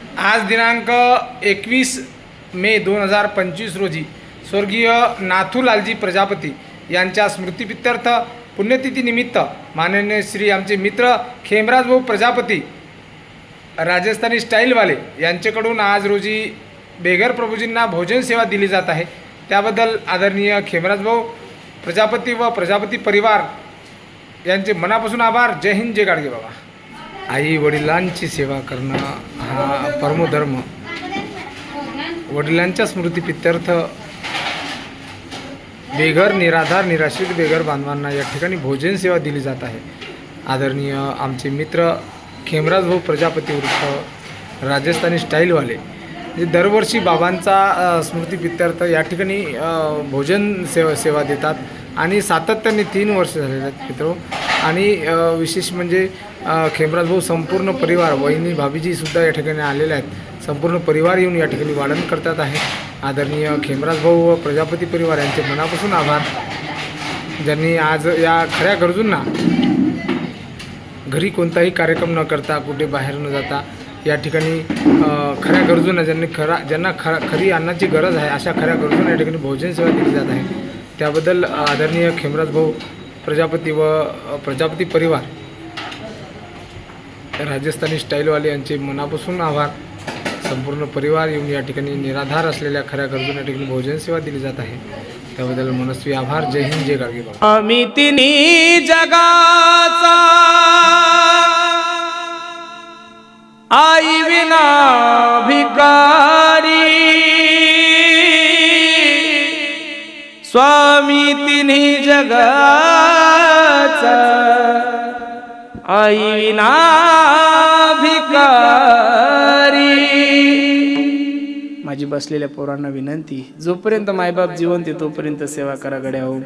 आज दिनांक एकवीस मे दोन हजार पंचवीस रोजी स्वर्गीय नाथूलालजी प्रजापती यांच्या स्मृतिपित्यर्थ पुण्यतिथीनिमित्त माननीय श्री आमचे मित्र खेमराजभाऊ प्रजापती राजस्थानी स्टाईलवाले यांच्याकडून आज रोजी बेघर प्रभूजींना भोजन सेवा दिली जात आहे. त्याबद्दल आदरणीय खेमराजभाऊ प्रजापती व प्रजापती परिवार यांचे मनापासून आभार. जय हिंद जय गाडगे बाबा. आई वडिलांची सेवा करणं हा परमधर्म वडिलांच्या स्मृतीपित्यर्थ बेघर निराधार निराश्रित बेघर बांधवांना या ठिकाणी भोजन सेवा दिली जात आहे. आदरणीय आमचे मित्र खेमराज भाऊ प्रजापती वृक्ष राजस्थानी स्टाईलवाले जे दरवर्षी बाबांचा अ, स्मृतिपित्यर्थ या ठिकाणी भोजन सेवा सेवा देतात. आणि सातत्याने तीन वर्ष झालेले आहेत मित्र आणि विशेष म्हणजे खेमराज भाऊ संपूर्ण परिवार वहिनी भाभीजीसुद्धा या ठिकाणी आलेले आहेत. संपूर्ण परिवार येऊन या ठिकाणी वाढण करतात आहे. आदरणीय खेमराज भाऊ व प्रजापती परिवार यांचे मनापासून आभार. ज्यांनी आज या खऱ्या गरजूंना घरी कोणताही कार्यक्रम न करता कुठे बाहेर न जाता या ठिकाणी खऱ्या गरजूंना ज्यांनी खरा ज्यांना खरा खरी अन्नाची गरज आहे अशा खऱ्या गरजूंना या ठिकाणी भोजन सेवा दिली जात आहे. त्याबद्दल आदरणीय खेमराज भाऊ प्रजापती व प्रजापती परिवार. राजस्थानी स्टाईलवाले यांचे मनापासून आभार. संपूर्ण परिवार येऊन या ठिकाणी निराधार असलेल्या खऱ्या गरजून या ठिकाणी भोजन सेवा दिली जात आहे. त्याबद्दल मनस्वी आभार. जय हिंद जय गाडगे बाबा. जगाचा आई विना भिकारी स्वामी तिन्ही जगा भिकारी माझी बसलेल्या पोरांना विनंती जोपर्यंत मायबाप जिवंत आहे तोपर्यंत सेवा करा गड्या हो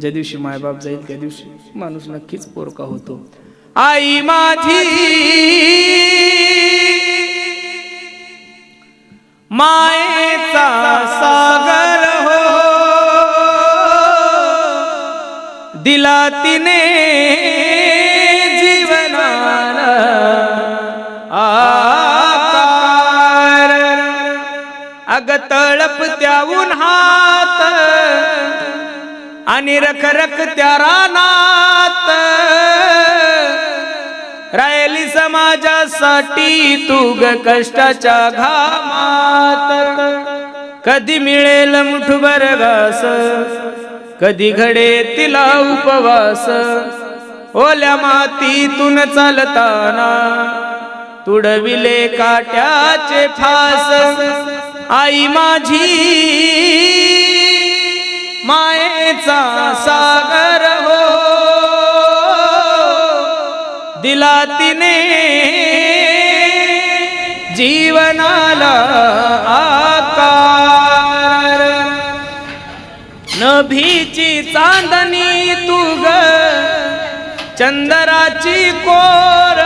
ज्या दिवशी मायबाप जाईल त्या दिवशी माणूस नक्कीच पोरका होतो. आई माझी. मायेचा सागर हो. दिला तिने अग तळप त्या उन्हात आणि रख रख त्या रानात. रायली समाजासाठी तू ग कष्टाच्या घामात. कधी मिळेल मुठभर घास कधी घडे तिला उपवास. ओल्या मातीतून चालताना तुडविले काट्याचे फास. आई माझी मायेचा सागर हो. दिला तिने जीवनाला आकार. नभीची चांदणी तू ग चंदराची कोर.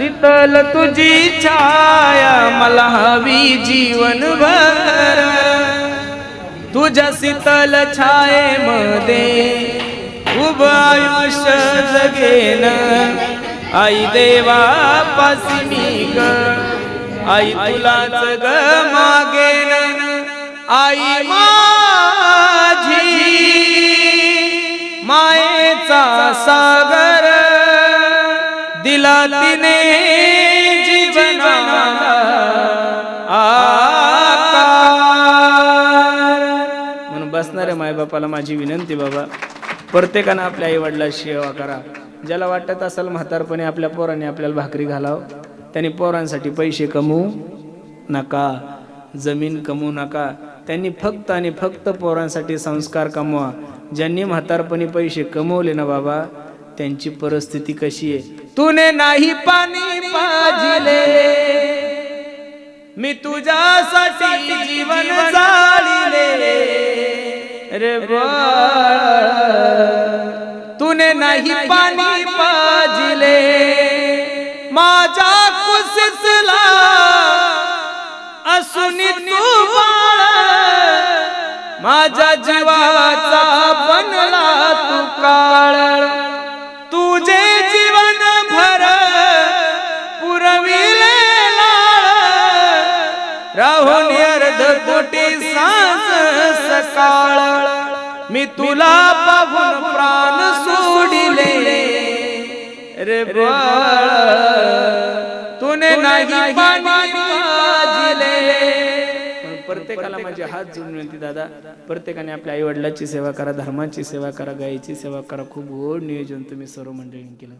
शीतल तुझी छाया मला हवी जीवनभर तुझ्या शीतल छायेमध्ये उभ आयुष्य जगेन। आई देवा पासी मी ग। आई तुला जग मागेन। आई माझी मायेचा सागर दिला तिने जीवनाला आकार. म्हणून बसणाऱ्या मायबापाला माझी विनंती बाबा. प्रत्येकानं आपल्या आई सेवा करा. ज्याला वाटत असेल म्हातारपणे आपल्या पोरांनी आपल्याला भाकरी घालाव त्यांनी पोरांसाठी पैसे कमवू नका. जमीन कमवू नका. त्यांनी फक्त आणि फक्त पोरांसाठी संस्कार कमवा. ज्यांनी म्हातारपणी पैसे कमवले ना बाबा त्यांची परिस्थिती कशी आहे? तुने नाही पाणी पाजिले. मी तुझ्यासाठी जीवन जाळिले. रे तुने नाही पाणी पाजिले. माझ्या कुसिसला असून तू माझ्या जीवाचा बनला तू काळ. तुझे खोटी सांज सकाळ. मी तुला पाहून प्राण सोडिले. रे बाळ तुने नाही पण प्रत्येकाला माझे हात जोडून विनंती दादा प्रत्येकाने आपल्या आई वडिलाची सेवा करा धर्माची सेवा करा गायीची सेवा करा. खूप गोड नियोजन तुम्ही सर्व मंडळींनी केलं.